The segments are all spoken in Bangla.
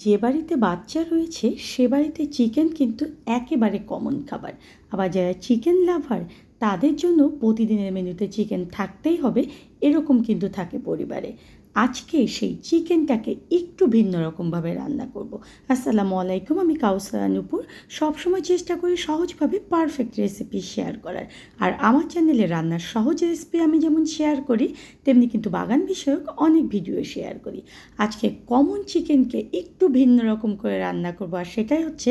যে বাড়িতে বাচ্চা রয়েছে, সে বাড়িতে চিকেন কিন্তু একেবারে কমন খাবার। আবার যারা চিকেন লাভার তাদের জন্য প্রতিদিনের মেনুতে চিকেন থাকতেই হবে, এরকম কিন্তু থাকে পরিবারে। আজকে সেই চিকেনটাকে একটু ভিন্ন রকমভাবে রান্না করব। আসসালামু আলাইকুম, আমি কাউসারা নূপুর সবসময় চেষ্টা করি সহজভাবে পারফেক্ট রেসিপি শেয়ার করার। আর আমার চ্যানেলে রান্নার সহজ রেসিপি আমি যেমন শেয়ার করি, তেমনি কিন্তু বাগান বিষয়ক অনেক ভিডিও শেয়ার করি। আজকে কমন চিকেনকে একটু ভিন্ন রকম করে রান্না করব, আর সেটাই হচ্ছে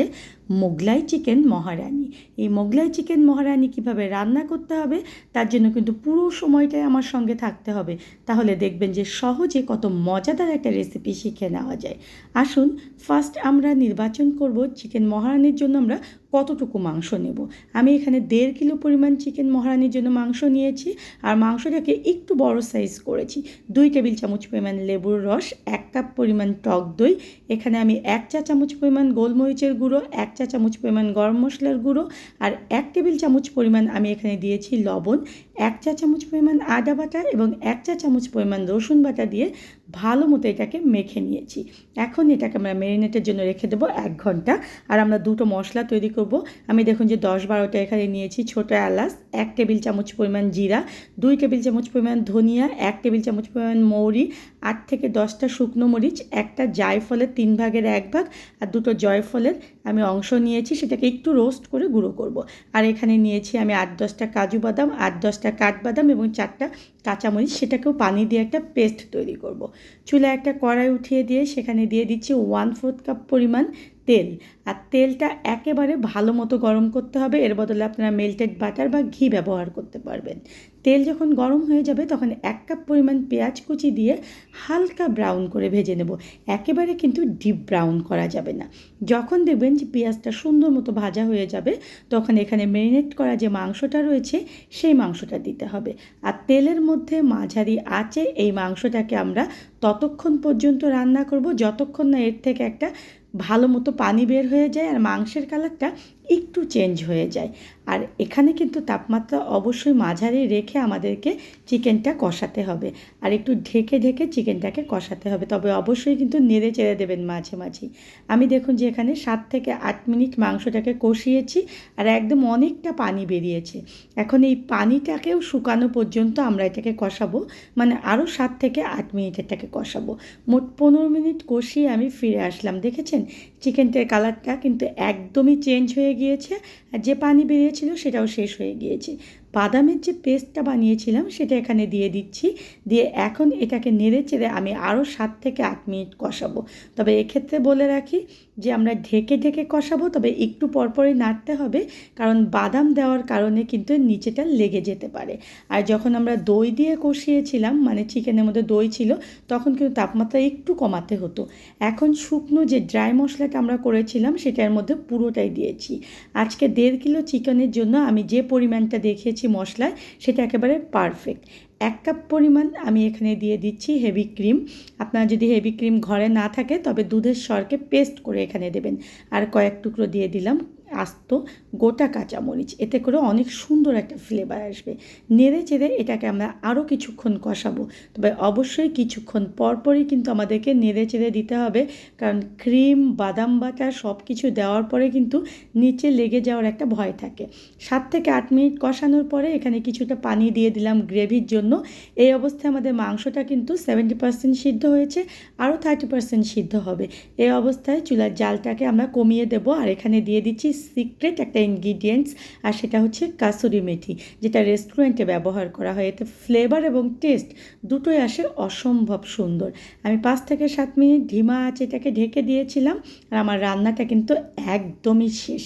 মোগলাই চিকেন মহারানি। এই মোগলাই চিকেন মহারানি কীভাবে রান্না করতে হবে, তার জন্য কিন্তু পুরো সময়টাই আমার সঙ্গে থাকতে হবে। তাহলে দেখবেন যে সহজে কত মজাদার একটা রেসিপি শিখে নেওয়া যায়। আসুন ফার্স্ট আমরা নির্বাচন করব চিকেন মহারানির জন্য আমরা কতটুকু মাংস নেব? আমি এখানে দেড় কিলো পরিমাণ চিকেন মহারানির জন্য মাংস নিয়েছি, আর মাংসটাকে একটু বড় সাইজ করেছি। দুই টেবিল চামচ পরিমাণ লেবুর রস, এক কাপ পরিমাণ টক দই, এখানে আমি এক চা চামচ পরিমাণ গোলমরিচের গুঁড়ো, এক চা চামচ পরিমাণ গরম মশলার গুঁড়ো, আর এক টেবিল চামচ পরিমাণ আমি এখানে দিয়েছি লবণ, এক চা চামচ পরিমাণ আদা বাটা এবং এক চা চামচ পরিমাণ রসুন বাটা দিয়ে ভালো মতো এটাকে মেখে নিয়েছি। এখন এটাকে আমরা মেরিনেটের জন্য রেখে দেবো এক ঘণ্টা, আর আমরা দুটো মশলা তৈরি করব আমি দেখুন যে দশ বারোটা এখানে নিয়েছি ছোটো এলাচ, এক টেবিল চামচ পরিমাণ জিরা, দুই টেবিল চামচ পরিমাণ ধনিয়া, এক টেবিল চামচ পরিমাণ মৌরি, আট থেকে দশটা শুকনো মরিচ, একটা জায়ফলের তিন ভাগের এক ভাগ আর দুটো জয়ফলের আমি অংশ নিয়েছি, সেটাকে একটু রোস্ট করে গুঁড়ো করব। আর এখানে নিয়েছি আমি আট দশটা কাজু বাদাম, আট দশটা কাঠবাদাম এবং চারটা কাঁচামরিচ সেটাকেও পানি দিয়ে একটা পেস্ট তৈরি করব। চুলে একটা কড়াই উঠিয়ে দিয়ে সেখানে দিয়ে দিচ্ছি ওয়ান ফোর্থ কাপ পরিমাণ তেল। আর তেলটা একেবারে ভালো মতো গরম করতে হবে। এর বদলে আপনারা মেল্টেড বাটার বা ঘি ব্যবহার করতে পারবেন। তেল যখন গরম হয়ে যাবে, তখন এক কাপ পরিমাণ পেঁয়াজ কুচি দিয়ে হালকা ব্রাউন করে ভেজে নেব। একেবারে কিন্তু ডিপ ব্রাউন করা যাবে না। যখন দেখবেন যে পেঁয়াজটা সুন্দর মতো ভাজা হয়ে যাবে, তখন এখানে ম্যারিনেট করা যে মাংসটা রয়েছে, সেই মাংসটা দিতে হবে। আর তেলের মধ্যে মাঝারি আঁচে এই মাংসটাকে আমরা ততক্ষণ পর্যন্ত রান্না করব, যতক্ষণ না এর থেকে একটা ভালো মতো পানি বের হয়ে যায়। আর মাংসের কালারটা একটু চেঞ্জ হয়ে যায়। আর এখানে কিন্তু তাপমাত্রা অবশ্যই মাঝারি রেখে আমাদেরকে চিকেনটা কষাতে হবে। আর একটু ঢেকে ঢেকে চিকেনটাকে কষাতে হবে। তবে অবশ্যই কিন্তু নেড়ে চেড়ে দেবেন মাঝে মাঝে আমি দেখুন যে এখানে সাত থেকে আট মিনিট মাংসটাকে কষিয়েছি আর একদম অনেকটা পানি বেরিয়েছে। এখন এই পানিটাকেও শুকানো পর্যন্ত আমরা এটাকে কষাবো। মানে আরও সাত থেকে আট মিনিট এটাকে কষাবো। মোট পনেরো মিনিট কষিয়ে আমি ফিরে আসলাম। দেখেছেন? চিকেনটার কালারটা কিন্তু একদমই চেঞ্জ হয়ে গিয়েছে আর যে পানি বেরিয়েছিল সেটাও শেষ হয়ে গিয়েছে। বাদামের যে পেস্টটা বানিয়েছিলাম সেটা এখানে দিয়ে দিচ্ছি। দিয়ে এখন এটাকে নেড়ে চেড়ে আমি আরও সাত থেকে আট মিনিট কষাবো। তবে এক্ষেত্রে বলে রাখি যে আমরা ঢেকে ঢেকে কষাবো, তবে একটু পরপরই নাড়তে হবে, কারণ বাদাম দেওয়ার কারণে কিন্তু নিচেটা লেগে যেতে পারে। আর যখন আমরা দই দিয়ে কষিয়েছিলাম মানে চিকেনের মধ্যে দই ছিল, তখন কিন্তু তাপমাত্রা একটু কমাতে হতো। এখন শুকনো যে ড্রাই মশলাটা আমরা করেছিলাম, সেটার মধ্যে পুরোটাই দিয়েছি। আজকে দেড় কিলো চিকেনের জন্য আমি যে পরিমাণটা দেখিয়েছি দিয়েছি মশলায় সেটা একেবারে পারফেক্ট এক কাপ পরিমাণ আমি এখানে দিয়ে দিচ্ছি হেভি ক্রিম আপনার যদি হেভি ক্রিম ঘরে না থাকে, তবে দুধের সরকে পেস্ট করে এখানে দেবেন। আর কয়েক টুকরো দিয়ে দিলাম আস্ত গোটা কাঁচামরিচ। এতে করে অনেক সুন্দর একটা ফ্লেভার আসবে। নেড়ে চেড়ে এটাকে আমরা আরও কিছুক্ষণ কষাবো। তবে অবশ্যই কিছুক্ষণ পরপরই কিন্তু আমাদেরকে নেড়ে চেড়ে দিতে হবে। কারণ ক্রিম, বাদাম বাটা সব কিছু দেওয়ার পরে কিন্তু নিচে লেগে যাওয়ার একটা ভয় থাকে। সাত থেকে আট মিনিট কষানোর পরে এখানে কিছুটা পানি দিয়ে দিলাম গ্রেভির জন্য। এই অবস্থায় আমাদের মাংসটা কিন্তু সেভেন্টি পার্সেন্ট সিদ্ধ হয়েছে আরও থার্টি পার্সেন্ট সিদ্ধ হবে। এই অবস্থায় চুলার জালটাকে আমরা কমিয়ে দেবো। আর এখানে দিয়ে দিচ্ছি সিক্রেট একটা ইনগ্রিডিয়েন্টস আর সেটা হচ্ছে কাসুরি মেথি, যেটা রেস্টুরেন্টে ব্যবহার করা হয়। এতে ফ্লেভার এবং টেস্ট দুটোই আসে অসম্ভব সুন্দর। আমি পাঁচ থেকে সাত মিনিট ধিমা আছে এটাকে ঢেকে দিয়েছিলাম, আর আমার রান্নাটা কিন্তু একদমই শেষ।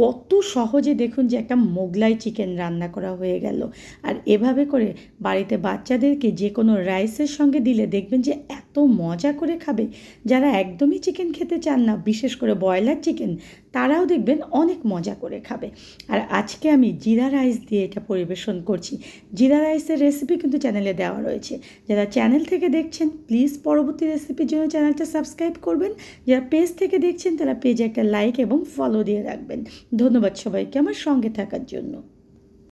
কত সহজে দেখুন যে একটা মোগলাই চিকেন রান্না করা হয়ে গেল। আর এভাবে করে বাড়িতে বাচ্চাদেরকে যে কোনো রাইসের সঙ্গে দিলে দেখবেন যে এত মজা করে খাবে যারা একদমই চিকেন খেতে চান না, বিশেষ করে ব্রয়লার চিকেন তারাও দেখবেন অনেক মজা করে খাবে। আর আজকে আমি জিরা রাইস দিয়ে এটা পরিবেশন করছি। জিরা রাইসের রেসিপি কিন্তু চ্যানেলে দেওয়া রয়েছে। যারা চ্যানেল থেকে দেখছেন প্লিজ পরবর্তী রেসিপির জন্য চ্যানেলটা সাবস্ক্রাইব করবেন। যারা পেজ থেকে দেখছেন, তারা পেজে একটা লাইক এবং ফলো দিয়ে রাখবেন। ধন্যবাদ সবাইকে আমার সঙ্গে থাকার জন্য।